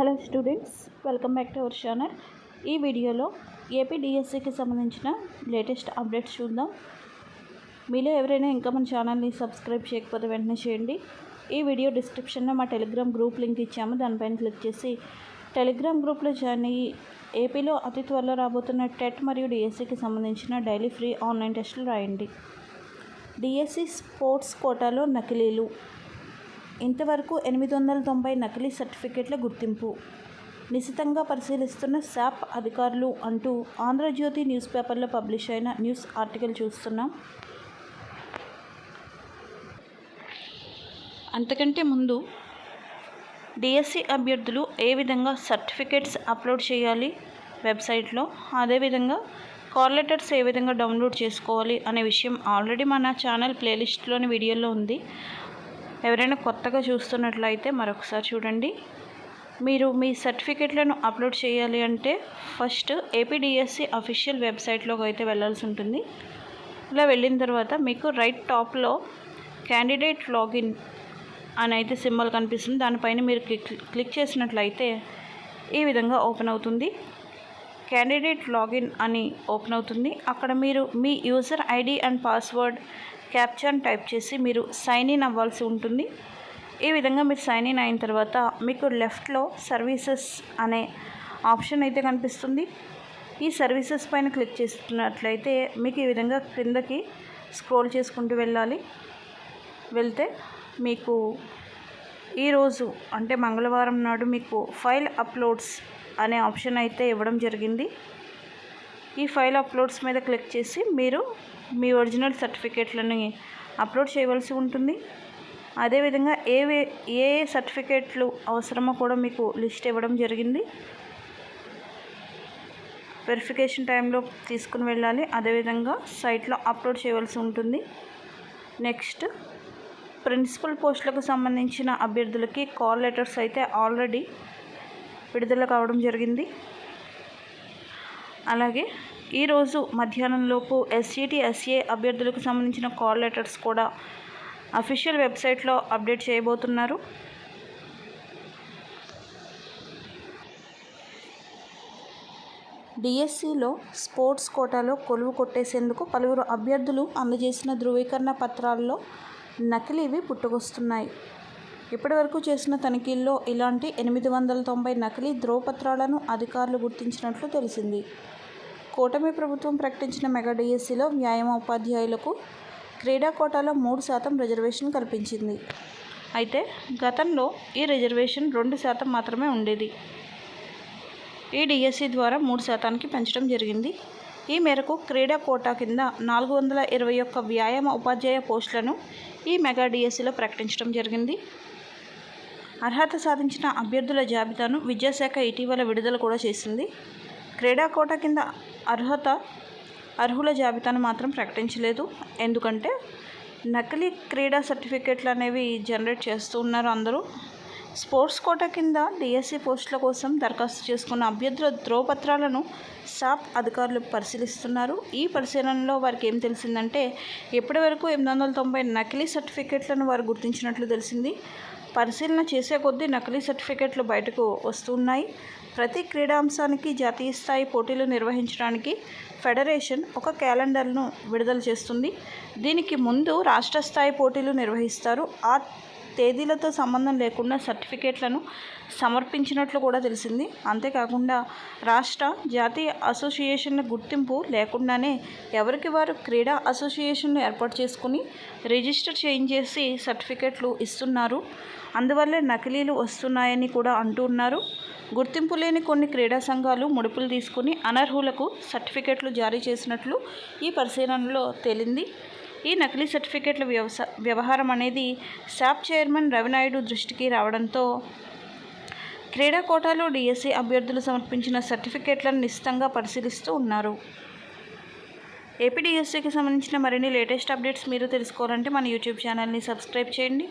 Hello students welcome back to our channel. ఈ వీడియోలో AP డిఎస్సికి సంబంధించిన లేటెస్ట్ అప్డేట్స్ చూద్దాం. మీలో ఎవరైనా ఇంకా మన ఛానల్ని సబ్స్క్రైబ్ చేయకపోతే వెంటనే చేయండి. ఈ వీడియో డిస్క్రిప్షన్లో మా టెలిగ్రామ్ గ్రూప్ లింక్ ఇచ్చాము. దానిపైన క్లిక్ చేసి టెలిగ్రామ్ గ్రూప్లో జాయిన్ అయ్యి ఏపీలో అతి త్వరలో రాబోతున్న టెట్ మరియు డిఎస్సికి సంబంధించిన డైలీ ఫ్రీ ఆన్లైన్ టెస్టులు రాయండి. డిఎస్సి స్పోర్ట్స్ కోటాలో నకిలీలు ఇంతవరకు ఎనిమిది వందల తొంభై నకిలీ సర్టిఫికెట్ల గుర్తింపు. నిశితంగా పరిశీలిస్తున్న శాప్ అధికారులు అంటూ ఆంధ్రజ్యోతి న్యూస్ పేపర్లో పబ్లిష్ అయిన న్యూస్ ఆర్టికల్ చూస్తున్నాం. అంతకంటే ముందు డిఎస్సి అభ్యర్థులు ఏ విధంగా సర్టిఫికేట్స్ అప్లోడ్ చేయాలి వెబ్సైట్లో అదేవిధంగా కాల్ లెటర్స్ ఏ విధంగా డౌన్లోడ్ చేసుకోవాలి అనే విషయం ఆల్రెడీ మన ఛానల్ ప్లేలిస్ట్లోని వీడియోలో ఉంది. ఎవరైనా కొత్తగా చూస్తున్నట్లయితే మరొకసారి చూడండి. మీరు మీ సర్టిఫికెట్లను అప్లోడ్ చేయాలి అంటే ఫస్ట్ ఏపీడిఎస్సి అఫీషియల్ వెబ్సైట్లోకి అయితే వెళ్ళాల్సి ఉంటుంది. ఇలా వెళ్ళిన తర్వాత మీకు రైట్ టాప్లో క్యాండిడేట్ లాగిన్ అని అయితే సింబల్ కనిపిస్తుంది. దానిపైన మీరు క్లిక్ క్లిక్ చేసినట్లయితే ఈ విధంగా ఓపెన్ అవుతుంది. క్యాండిడేట్ లాగిన్ అని ఓపెన్ అవుతుంది. అక్కడ మీరు మీ user ID and password captcha type చేసి మీరు సైన్ ఇన్ అవ్వాల్సి ఉంటుంది. ఈ విధంగా మీరు సైన్ ఇన్ అయిన తర్వాత మీకు లెఫ్ట్లో సర్వీసెస్ అనే ఆప్షన్ అయితే కనిపిస్తుంది. ఈ సర్వీసెస్ పైన క్లిక్ చేస్తున్నట్లయితే మీకు ఈ విధంగా క్రిందకి స్క్రోల్ చేసుకుంటూ వెళ్ళాలి. వెళ్తే మీకు ఈరోజు అంటే మంగళవారం నాడు మీకు ఫైల్ అప్లోడ్స్ అనే ఆప్షన్ అయితే ఇవ్వడం జరిగింది. ఈ ఫైల్ అప్లోడ్స్ మీద క్లిక్ చేసి మీరు మీ ఒరిజినల్ సర్టిఫికేట్లని అప్లోడ్ చేయవలసి ఉంటుంది. అదేవిధంగా ఏవే ఏ ఏ సర్టిఫికేట్లు అవసరమో కూడా మీకు లిస్ట్ ఇవ్వడం జరిగింది. వెరిఫికేషన్ టైంలో తీసుకుని వెళ్ళాలి. అదేవిధంగా సైట్లో అప్లోడ్ చేయవలసి ఉంటుంది. నెక్స్ట్ ప్రిన్సిపల్ పోస్టులకు సంబంధించిన అభ్యర్థులకి కాల్ లెటర్స్ అయితే ఆల్రెడీ విడుదల కావడం జరిగింది. అలాగే ఈరోజు మధ్యాహ్నంలోపు ఎస్సీటీ ఎస్ఏ అభ్యర్థులకు సంబంధించిన కాల్ లెటర్స్ కూడా అఫీషియల్ వెబ్సైట్లో అప్డేట్ చేయబోతున్నారు. డిఎస్సిలో స్పోర్ట్స్ కోటాలో కొలువు కొట్టేసేందుకు పలువురు అభ్యర్థులు అందజేసిన ధృవీకరణ పత్రాల్లో నకిలీవి పుట్టుకొస్తున్నాయి. ఇప్పటివరకు చేసిన తనిఖీల్లో ఇలాంటి ఎనిమిది వందల తొంభై నకిలీ ధ్రువపత్రాలను అధికారులు గుర్తించినట్లు తెలిసింది. కూటమి ప్రభుత్వం ప్రకటించిన మెగా డిఎస్సిలో వ్యాయామ ఉపాధ్యాయులకు క్రీడా కోటాలో మూడు శాతం రిజర్వేషన్ కల్పించింది. అయితే గతంలో ఈ రిజర్వేషన్ రెండు శాతం మాత్రమే ఉండేది. ఈ డిఎస్సి ద్వారా మూడు శాతానికి పెంచడం జరిగింది. ఈ మేరకు క్రీడా కోటా కింద నాలుగు వందల ఇరవై ఒక్క వ్యాయామ ఉపాధ్యాయ పోస్టులను ఈ మెగా డిఎస్సిలో ప్రకటించడం జరిగింది. అర్హత సాధించిన అభ్యర్థుల జాబితాను విద్యాశాఖ ఇటీవల విడుదల కూడా చేసింది. క్రీడా కోట కింద అర్హత అర్హుల జాబితాను మాత్రం ప్రకటించలేదు. ఎందుకంటే నకిలీ క్రీడా సర్టిఫికేట్లు అనేవి జనరేట్ చేస్తూ ఉన్నారు అందరూ. స్పోర్ట్స్ కోట కింద డిఎస్సి పోస్టుల కోసం దరఖాస్తు చేసుకున్న అభ్యర్థుల ధ్రువపత్రాలను సాప్ అధికారులు పరిశీలిస్తున్నారు. ఈ పరిశీలనలో వారికి ఏం తెలిసిందంటే ఇప్పటి వరకు ఎనిమిది వందల తొంభై నకిలీ సర్టిఫికేట్లను వారు గుర్తించినట్లు తెలిసింది. పరిశీలన చేసే కొద్దీ నకిలీ సర్టిఫికేట్లు బయటకు వస్తున్నాయి. ప్రతి క్రీడాంశానికి జాతీయ స్థాయి పోటీలు నిర్వహించడానికి ఫెడరేషన్ ఒక క్యాలెండర్ను విడుదల చేస్తుంది. దీనికి ముందు రాష్ట్ర స్థాయి పోటీలు నిర్వహిస్తారు. ఆ తేదీలతో సంబంధం లేకుండా సర్టిఫికేట్లను సమర్పించినట్లు కూడా తెలిసింది. అంతేకాకుండా రాష్ట్ర జాతీయ అసోసియేషన్ల గుర్తింపు లేకుండానే ఎవరికి వారు క్రీడా అసోసియేషన్లు ఏర్పాటు చేసుకుని రిజిస్టర్ చేయించేసి సర్టిఫికేట్లు ఇస్తున్నారు. అందువల్లే నకిలీలు వస్తున్నాయని కూడా అంటున్నారు గుర్తింపు లేని కొన్ని క్రీడా సంఘాలు ముడుపులు తీసుకుని అనర్హులకు సర్టిఫికేట్లు జారీ చేసినట్లు ఈ పరిశీలనలో తేలింది. ఈ నకిలీ సర్టిఫికేట్ల వ్యవసా వ్యవహారం అనేది శాప్ చైర్మన్ రవినాయుడు దృష్టికి రావడంతో క్రీడా కోటాలో డిఎస్సి అభ్యర్థులు సమర్పించిన సర్టిఫికేట్లను నిశ్చితంగా పరిశీలిస్తూ ఉన్నారు. ఏపీడిఎస్సీకి సంబంధించిన మరిన్ని లేటెస్ట్ అప్డేట్స్ మీరు తెలుసుకోవాలంటే మన యూట్యూబ్ ఛానల్ని సబ్స్క్రైబ్ చేయండి.